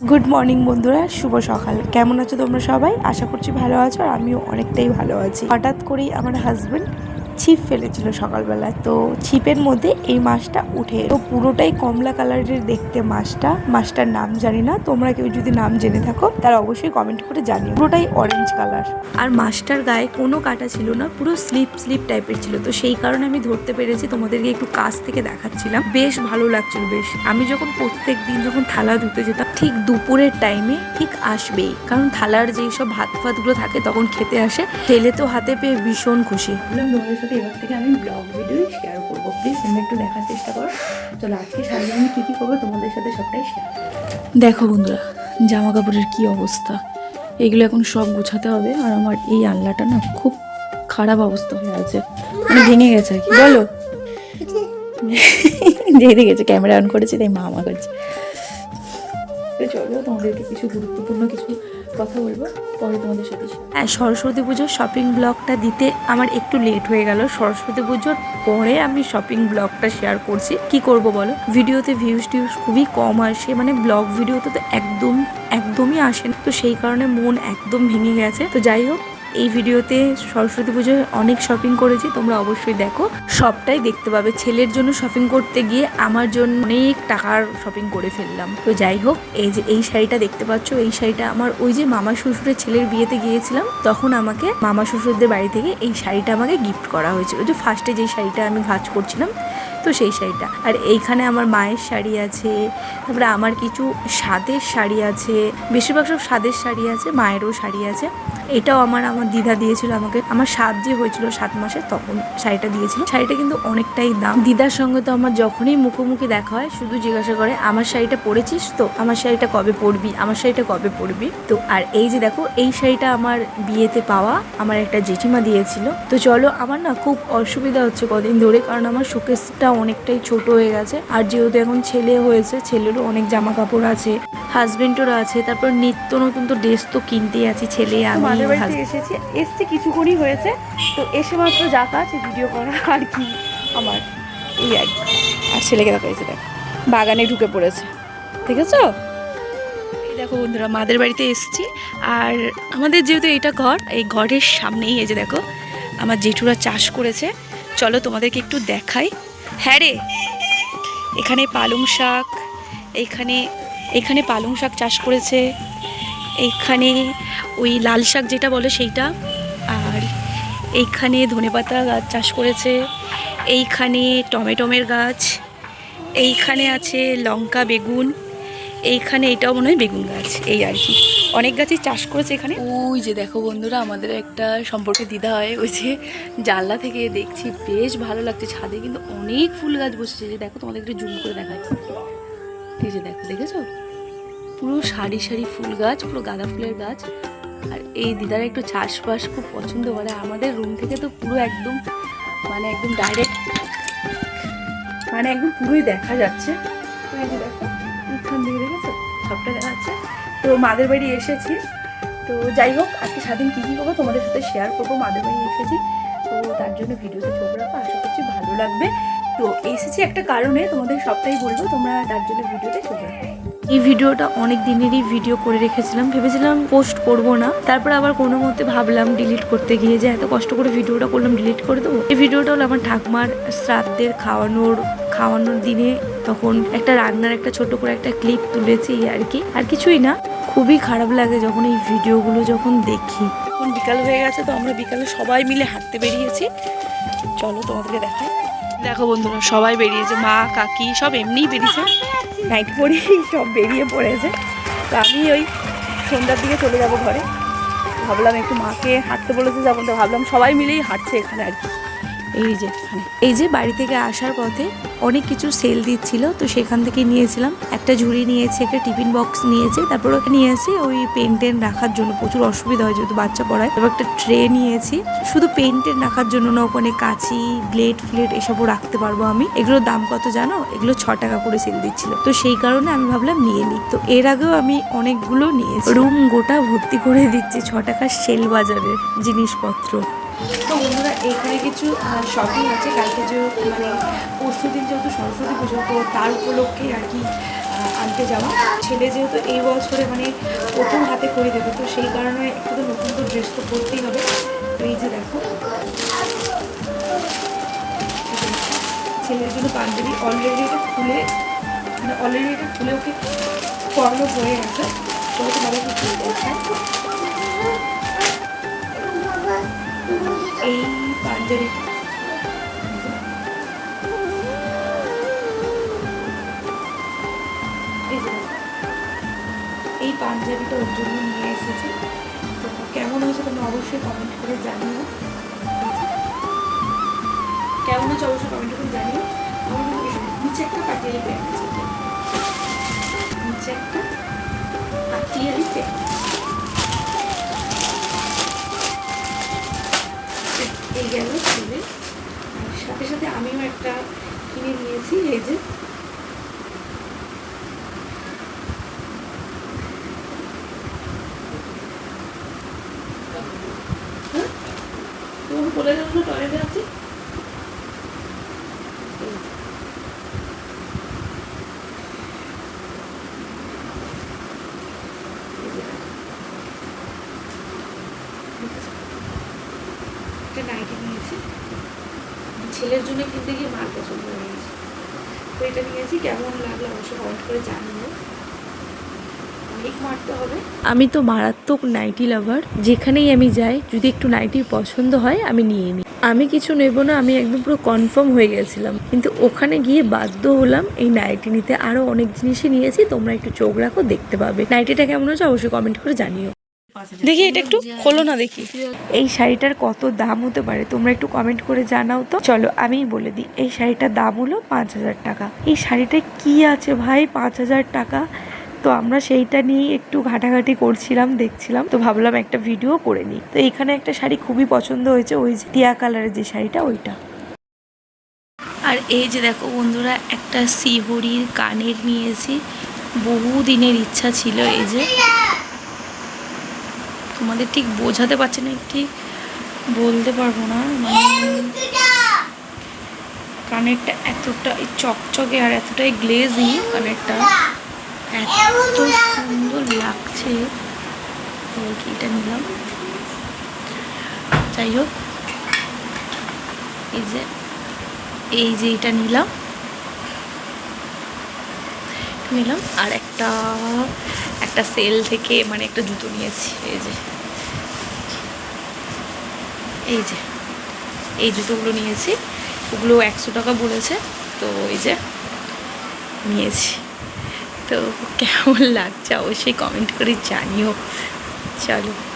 Good morning বন্ধুরা। শুভ সকাল। কেমন আছো তোমরা সবাই? আশা করছি ভালো আছো, আর আমিও অনেকটাই ভালো আছি। হঠাৎ করেই আমার হাজবেন্ড ছিপ ফেলেছিল সকালবেলা তো ছিপের মধ্যে এই মাছটা উঠে তো পুরোটাই কমলা কালারের দেখতে মাছটা। মাছটার নাম জানি না। তোমরা কেউ যদি নাম জেনে থাকো তারা অবশ্যই কমেন্ট করে জানিও। পুরোটাই অরেঞ্জ কালার আর মাছটার গায়ে কোনো কাটা ছিল না পুরো স্লিপ স্লিপ টাইপের ছিল। তো সেই কারণে আমি ধরতে পেরেছি তোমাদেরকে একটু কাছ থেকে দেখাচ্ছিলাম। বেশ ভালো লাগছিল বেশ। আমি যখন প্রত্যেক দিন যখন থালা ধুতে যেতাম ঠিক দুপুরের টাইমে ঠিক আসবেই। কারণ থালার যেই সব ভাত ফাতগুলো থাকে তখন খেতে আসে। ছেলে তো হাতে পেয়ে ভীষণ খুশি। সাথে এবার থেকে আমি ব্লগ ভিডিও শেয়ার করব। প্লিজ তোমরা একটু দেখার চেষ্টা করো। চলো আজকে সারাদিন আমি কী কী করব তোমাদের সাথে সবটাই শেয়ার দেখো বন্ধুরা জামা কাপড়ের কী অবস্থা? এগুলো এখন সব গুছাতে হবে আর আমার এই আল্লাটা না খুব খারাপ অবস্থা হয়ে আছে। মানে ভেঙে গেছে আর কি বলো? জেনে গেছে ক্যামেরা অন করেছে তাই মা আমা করছে চলো, তোমাদেরকে কিছু গুরুত্বপূর্ণ কিছু কথা বলব, পরে তোমাদের সাথে হ্যাঁ সরস্বতী পুজোর শপিং ব্লগটা দিতে আমার একটু লেট হয়ে গেল। সরস্বতী পুজোর পরে আমি শপিং ব্লগটা শেয়ার করছি। কি করব বলো? ভিডিওতে ভিউজ টিউজ খুবই কম আসে মানে ব্লগ ভিডিওতে তো একদম, একদমই আসে না। তো সেই কারণে মন একদম ভেঙে গেছে। তো যাই হোক এই ভিডিওতে সরস্বতী পুজোয় অনেক শপিং করেছি, তোমরা অবশ্যই দেখো। সবটাই দেখতে পাবে। ছেলের জন্য শপিং করতে গিয়ে আমার জন্য অনেক টাকার শপিং করে ফেললাম। তো যাই হোক, এই যে এই শাড়িটা দেখতে পাচ্ছ, এই শাড়িটা আমার ওই যে মামা শ্বশুরের ছেলের বিয়েতে গিয়েছিলাম, তখন আমাকে মামা শ্বশুরদের বাড়ি থেকে এই শাড়িটা আমাকে গিফট করা হয়েছিল। যে ফার্স্টে যে শাড়িটা আমি ভাজ করছিলাম, তো সেই শাড়িটা। আর এইখানে আমার মায়ের শাড়ি আছে, তারপরে আমার কিছু স্বাদের শাড়ি আছে, বেশিরভাগ সব স্বাদের শাড়ি আছে, মায়েরও শাড়ি আছে। এটাও আমার আমার দিদা দিয়েছিল আমাকে। আমার সাত যে হয়েছিল সাত মাসে তখন শাড়িটা দিয়েছিল। শাড়িটা কিন্তু অনেকটাই দাম। দিদার সঙ্গে তো আমার যখনই মুখোমুখি দেখা হয় শুধু জিজ্ঞাসা করে আমার শাড়িটা পরেছিস তো? আমার শাড়িটা কবে পরবি? আমার শাড়িটা কবে পরবি? তো আর এই যে দেখো এই শাড়িটা আমার বিয়েতে পাওয়া আমার একটা জেঠিমা দিয়েছিল। তো চলো আমার না খুব অসুবিধা হচ্ছে কদিন ধরে কারণ আমার শোকেসটা অনেকটাই ছোট হয়ে গেছে। আর যেহেতু এখন ছেলে হয়েছে ছেলেরও অনেক জামা কাপড় আছে হাজবেন্ডেরও আছে তারপর নিত্য নতুন তো ড্রেস তো কিনতেই আছি ছেলে আমি এসেছি এসছি, কিছুক্ষণই হয়েছে। তো এসে মাত্র যা কাজ ভিডিও করা আর কি আমার। এই আর কি। আর ছেলেকে দেখা হয়েছে, দেখ। বাগানে ঢুকে পড়েছে। দেখেছ? এই দেখো বন্ধুরা, মাদের বাড়িতে এসেছি। আর আমাদের যেহেতু এটা ঘর, এই ঘরের সামনেই এই যে দেখো, আমার জেঠুরা চাষ করেছে। চলো তোমাদেরকে একটু দেখাই। হ্যাঁ রে, এখানে পালং শাক এইখানে এখানে পালং শাক চাষ করেছে। এইখানে ওই লাল শাক যেটা বলে সেইটা। আর এইখানে ধনেপাতা গাছ চাষ করেছে। এইখানে টমেটোমের গাছ। এইখানে আছে লঙ্কা, বেগুন। এইখানে এটাও মনে হয় বেগুন গাছ, এই আর কি। অনেক গাছই চাষ করেছে এখানে। ওই যে দেখো বন্ধুরা, আমাদের একটা সম্পর্কে দিদা হয়। ওই যে জানলা থেকে দেখছি, বেশ ভালো লাগছে। ছাদে কিন্তু অনেক ফুল গাছ বসেছে। যে দেখো তোমাদের একটু জুম করে দেখায় এই যে দেখো, দেখেছ? পুরো সারি সারি ফুল গাছ, পুরো গাঁদা ফুলের গাছ। আর এই দিদারা একটু চাষবাস খুব পছন্দ করে। আমাদের রুম থেকে তো পুরো একদম মানে একদম ডাইরেক্ট মানে একদম পুরোই দেখা যাচ্ছে। সবটা দেখা যাচ্ছে। তো মাদের বাড়ি এসেছি। তো যাই হোক, আজকে সারাদিন কী কী করব তোমাদের সাথে শেয়ার করব, মাদের বাড়ি এসেছি। তো তার জন্য ভিডিওতে চোখ রাখো, আশা করছি ভালো লাগবে। তো এসেছি একটা কারণে, তোমাদের সবটাই বলব, তোমরা তার জন্য ভিডিওতে চোখ রাখো। এই ভিডিওটা অনেক দিনেরই ভিডিও করে রেখেছিলাম। ভেবেছিলাম পোস্ট করব না। তারপর আবার কোনো মতে ভাবলাম ডিলিট করতে গিয়ে যে এত কষ্ট করে ভিডিওটা করলাম ডিলিট করে দেবো? এই ভিডিওটা হলো আমার ঠাকুমার শ্রাদ্ধের খাওয়ানোর খাওয়ানোর দিনে তখন একটা রান্নার একটা ছোট করে একটা ক্লিপ তুলেছি আর কি। আর কিছুই না, খুবই খারাপ লাগে যখন এই ভিডিওগুলো যখন দেখি। এখন বিকাল হয়ে গেছে, তো আমরা বিকালে সবাই মিলে হাঁটতে বেরিয়েছি। চলো তোমাদেরকে দেখাই। দেখো বন্ধুরা, সবাই বেরিয়েছে, মা, কাকি, সব এমনিই বেরিয়েছে। নাইট পরেই সব বেরিয়ে পড়েছে। তো আমি ওই সন্ধ্যার দিকে চলে যাব ঘরে। ভাবলাম একটু মাকে হাঁটতে বলেছে যখন তো ভাবলাম সবাই মিলেই হাঁটছে এখানে আর কি। এই যে এই যে বাড়ি থেকে আসার পথে অনেক কিছু সেল দিচ্ছিল, তো সেখান থেকে নিয়েছিলাম। একটা ঝুড়ি নিয়েছি, একটা টিফিন বক্স নিয়েছে, তারপর ওকে নিয়েছি ওই পেন টেন রাখার জন্য প্রচুর অসুবিধা হয় যেহেতু বাচ্চা পড়ায়। তারপর একটা ট্রে নিয়েছি। শুধু পেন টেন রাখার জন্য না, ওখানে কাঁচি ব্লেড ফ্লেড এসবও রাখতে পারব আমি। এগুলোর দাম কত জানো? এগুলো ছ টাকা করে সেল দিচ্ছিল। তো সেই কারণে আমি ভাবলাম নিয়ে নিই। তো এর আগেও আমি অনেকগুলো নিয়েছি। রুম গোটা ভর্তি করে দিচ্ছি, ছ টাকার সেল বাজারের জিনিসপত্র। তো বন্ধুরা, এখানে কিছু শপিং আছে। কালকে যে মানে পরশু দিন যেহেতু সরস্বতী পুজো, তো তার উপলক্ষে আর কি আনতে যাওয়া ছেলে যেহেতু এই বছরে মানে প্রথম হাতে করে দেবে, তো সেই কারণে একটু তো নতুন তো ড্রেস তো পরতেই হবে। তো এই যে দেখো। ছেলের জন্য পাঞ্জাবি অলরেডি এটা খুলে মানে অলরেডি এটা খুলে ওকে পরানো হয়ে গেছে। তো ওকে বাবা কি দেখায় পাঞ্জাবি এই পাঞ্জাবিটা ওর জন্য নিয়ে এসেছি। তো কেমন হয়েছে তোমরা অবশ্যই কমেন্ট করে জানিও। কেমন হচ্ছে অবশ্যই কমেন্ট করে জানিও। নিচে একটা পাটিয়ালি প্যান্ট। নিচে একটা পাটিয়ালি প্যান্ট গেল আর সাথে সাথে আমিও একটা কিনে নিয়েছি, এই যে। হ্যাঁ? বলে না, টয়লেটে আছি এই যে। এই যে দেখো। দেখেছ? একটা নাইটি নিয়েছি। ছেলের জন্য কিনতে গিয়ে মার পছন্দ হয়ে গেছে। তো এটা নিয়েছি, কেমন লাগল অবশ্যই কমেন্ট করে জানিও। আমি তো মারাত্মক নাইটি লাভার যেখানেই আমি যাই, যদি একটু নাইটি পছন্দ হয়, আমি নিয়ে নিই। আমি কিছু নেব না, আমি একদম পুরো কনফার্ম হয়ে গেছিলাম। কিন্তু ওখানে গিয়ে বাধ্য হলাম এই নাইটি নিতে। আরও অনেক জিনিসই নিয়েছি, তোমরা একটু চোখ রাখো, দেখতে পাবে। নাইটিটা কেমন হচ্ছে অবশ্যই কমেন্ট করে জানিও। দেখি এটা একটু খোলো না দেখি। এই শাড়িটার কত দাম হতে পারে? তোমরা একটু কমেন্ট করে জানাও তো। চলো আমিই বলে দিই। এই শাড়িটার দাম হলো পাঁচ হাজার টাকা। এই শাড়িটা কি আছে ভাই? পাঁচ হাজার টাকা? তো আমরা সেইটা নিয়ে একটু ঘাটাঘাটি করছিলাম দেখছিলাম। তো ভাবলাম একটা ভিডিও করে নিই। তো এখানে একটা শাড়ি খুবই পছন্দ হয়েছে ওই যে টিয়া কালারের যে শাড়িটা ওইটা। আর এই যে দেখো বন্ধুরা একটা শিহরির কানের নিয়েছি। বহু দিনের ইচ্ছা ছিল এই যে তোমাদের ঠিক বোঝাতে পারছি না ঠিক বলতে পারব না মানে কানেরটা এতটা চকচকে আর এতটাই গ্লেজি কানেরটা এত সুন্দর লাগছে। এটা নিলাম? যাই হোক, এই যে এই যে এটা নিলাম। নিলাম আর একটা একটা সেল থেকে মানে একটা জুতো নিয়েছি, এই যে। এই যে, এই জুতোগুলো নিয়েছি। ওগুলো একশো টাকা বলেছে, তো এই যে নিয়েছি। তো কেমন লাগছে অবশ্যই কমেন্ট করে জানিও। চলো।